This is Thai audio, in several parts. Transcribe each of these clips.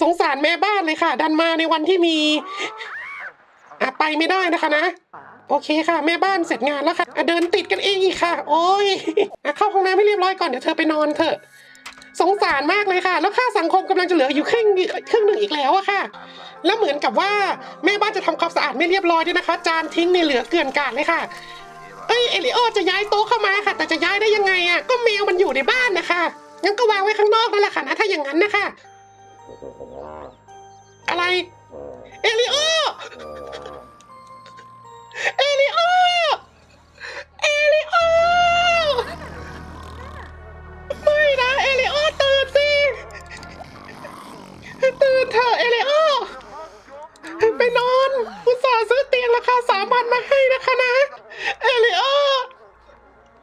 สงสารแม่บ้านเลยค่ะ ดันมาในวันที่มีอะไปไม่ได้นะคะนะ โอเคค่ะ แม่บ้านเสร็จงานแล้วค่ะอะเดินติดกันเองอีกค่ะ โอ้ยอะเข้าห้องน้ำให้เรียบร้อยก่อนเดี๋ยวเธอไปนอนเถอะสงสารมากเลยค่ะ แล้วค่าสังคมกำลังจะเหลืออยู่ครึ่งครึ่งหนึ่งอีกแล้วอะค่ะ แล้วเหมือนกับว่าแม่บ้านจะทำความสะอาดไม่เรียบร้อยด้วยนะคะ จานทิ้งเนี่ยเหลือเกลื่อนกาดเลยค่ะ เอ้ยเอลิโอจะย้ายโต๊ะเข้ามาค่ะ แต่จะย้ายได้ยังไงอะก็แมวมันอยู่ในบ้านนะคะงั้นก็วางไว้ข้างนอกนั่นแหละค่ะนะถ้าอย่างนั้นนะคะ อะไร เอลิโอ เอลิโอ เอลิโอ ไม่นะ เอลิโอตื่นสิ ตื่นเถอะเอลิโอ ไปนอนอุตส่าห์ซื้อเตียงราคาสามพันมาให้นะคะนะ เอลิโอ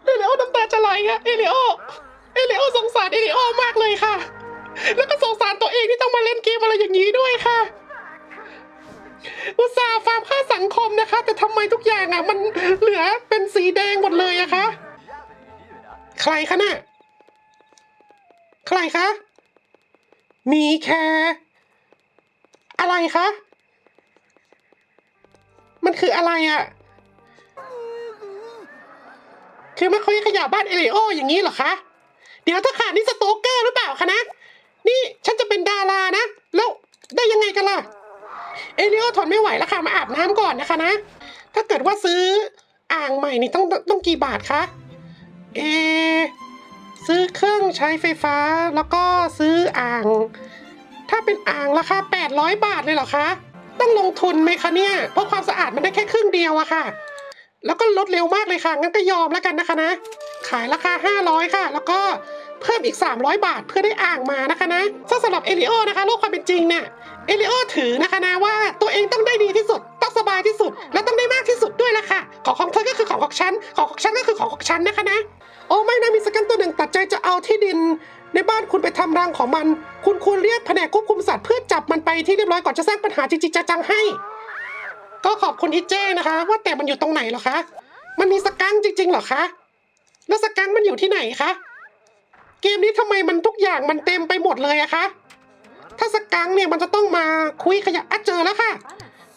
เอลิโอน้ำตาจะไหลอะเอลิโอ เอลิโอสงสารเอลิโอมากเลยค่ะ แล้วก็สงสารตัวเองที่ต้องมาเล่นเกมอะไรอย่างนี้ด้วยค่ะ อุตส่าห์ฟาร์มค่าสังคมนะคะ แต่ทำไมทุกอย่างอะ มันเหลือเป็นสีแดงหมดเลยอะคะ ใครคะน่ะ ใครคะ มีแคร์อะไรคะ มันคืออะไรอะคือมาคุยขยะบ้านเอเลโออย่างนี้เหรอคะ เดี๋ยวถ้าขาดนี่สโตเกอร์หรือเปล่าคะนะ นี่ฉันจะเป็นดารานะ แล้วได้ยังไงกันล่ะ เอลิโอทนไม่ไหวแล้วค่ะ มาอาบน้ำก่อนนะคะนะ ถ้าเกิดว่าซื้ออ่างใหม่นี่ต้องต้องกี่บาทคะ เอ ซื้อเครื่องใช้ไฟฟ้าแล้วก็ซื้ออ่าง ถ้าเป็นอ่างราคา800 บาทเลยเหรอคะ ต้องลงทุนไหมคะเนี่ย เพราะความสะอาดมันได้แค่ครึ่งเดียวอะค่ะ แล้วก็ลดเร็วมากเลยค่ะ งั้นก็ยอมแล้วกันนะคะนะ ขายราคา 500 ค่ะ แล้วก็ เพิ่มอีก 300 บาทเพื่อได้อ่างมานะคะนะซึ่งสำหรับเอลิโอนะคะโลกความเป็นจริงเนี่ยเอลิโอถือนะคะนะว่าตัวเองต้องได้ดีที่สุดต้องสบายที่สุด และต้องได้มากที่สุดด้วยละค่ะ ของของเธอก็คือของของฉันของของฉันก็คือของของฉันนะคะนะโอ้ไม่นะมีสกันตัวหนึ่งตัดใจจะเอาที่ดิน ในบ้านคุณไปทำรังของมัน คุณควรเรียกแผนกควบคุมสัตว์เพื่อจับมันไปที่เรียบร้อยก่อนจะสร้างปัญหาจริงๆจังให้ ก็ขอบคุณที่แจ้งนะคะ ว่าแต่มันอยู่ตรงไหนเหรอคะมันมีสกังจริงๆเหรอคะแล้วสกังมันอยู่ที่ไหนคะ เกมนี้ทำไมมันทุกอย่างมันเต็มไปหมดเลยอะคะ ถ้าสกังค์เนี่ยมันจะต้องมาคุยขยะอะเจอแล้วค่ะ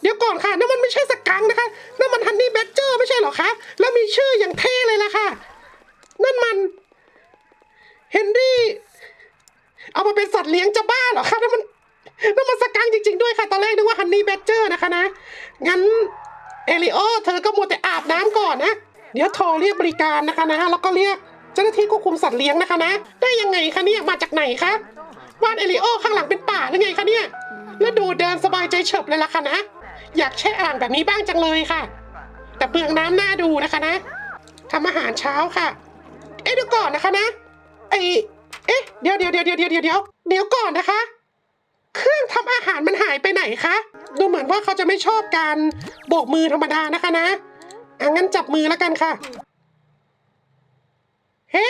เดี๋ยวก่อนค่ะนั่นมันไม่ใช่สกังค์นะคะนั่นมันฮันนี่แบดเจอร์ไม่ใช่เหรอคะ แล้วมีชื่ออย่างเท่เลยล่ะค่ะ นั่นมันเฮนรี่เอามาเป็นสัตว์เลี้ยงจะบ้าเหรอคะนั่นมันนั่นมันสกังค์จริง ๆ ด้วยค่ะ ตอนแรกนึกว่าฮันนี่แบดเจอร์นะคะนะ งั้นเอลิโอเธอก็มัวแต่อาบน้ำก่อนนะ เดี๋ยวโทรเรียกบริการนะคะนะ แล้วก็เรียก จ้าหน้าที่ควบคุมสัตว์เลี้ยงนะคะนะ ได้ยังไงคะเนี่ยมาจากไหนคะบ้านเอลิโอข้างหลังเป็นป่าหรือไงคะเนี่ย แล้วดูเดินสบายใจเฉบเลยล่ะค่ะนะ อยากแช่อ่างแบบนี้บ้างจังเลยค่ะ แต่เปลืองน้ำน่าดูนะคะนะทำอาหารเช้าค่ะ เอ๊ะเดี๋ยวก่อนนะคะนะไอเอ๊ะเดี๋ยวเดี๋ยวเดี๋ยวเดี๋ยวเดี๋ยวเดี๋ยวเดี๋ยวก่อนนะคะ เครื่องทำอาหารมันหายไปไหนคะ ดูเหมือนว่าเขาจะไม่ชอบการโบกมือธรรมดานะคะนะอะงั้นจับมือแล้วกันค่ะ เฮ้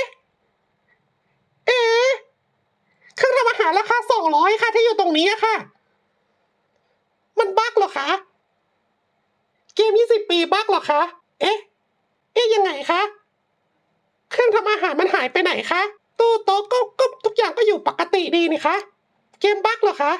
เอ๊ะเครื่องทำอาหารราคาสองร้อยค่ะ ที่อยู่ตรงนี้อะค่ะ มันบั๊กเหรอคะ เกมยี่สิบปีบั๊กเหรอคะ เอ๊ะ เอ๊ะยังไงคะ เครื่องทำอาหารมันหายไปไหนคะ ตู้โต๊ะก็ก็ทุกอย่างก็อยู่ปกติดีนี่คะ เกมบั๊กเหรอคะ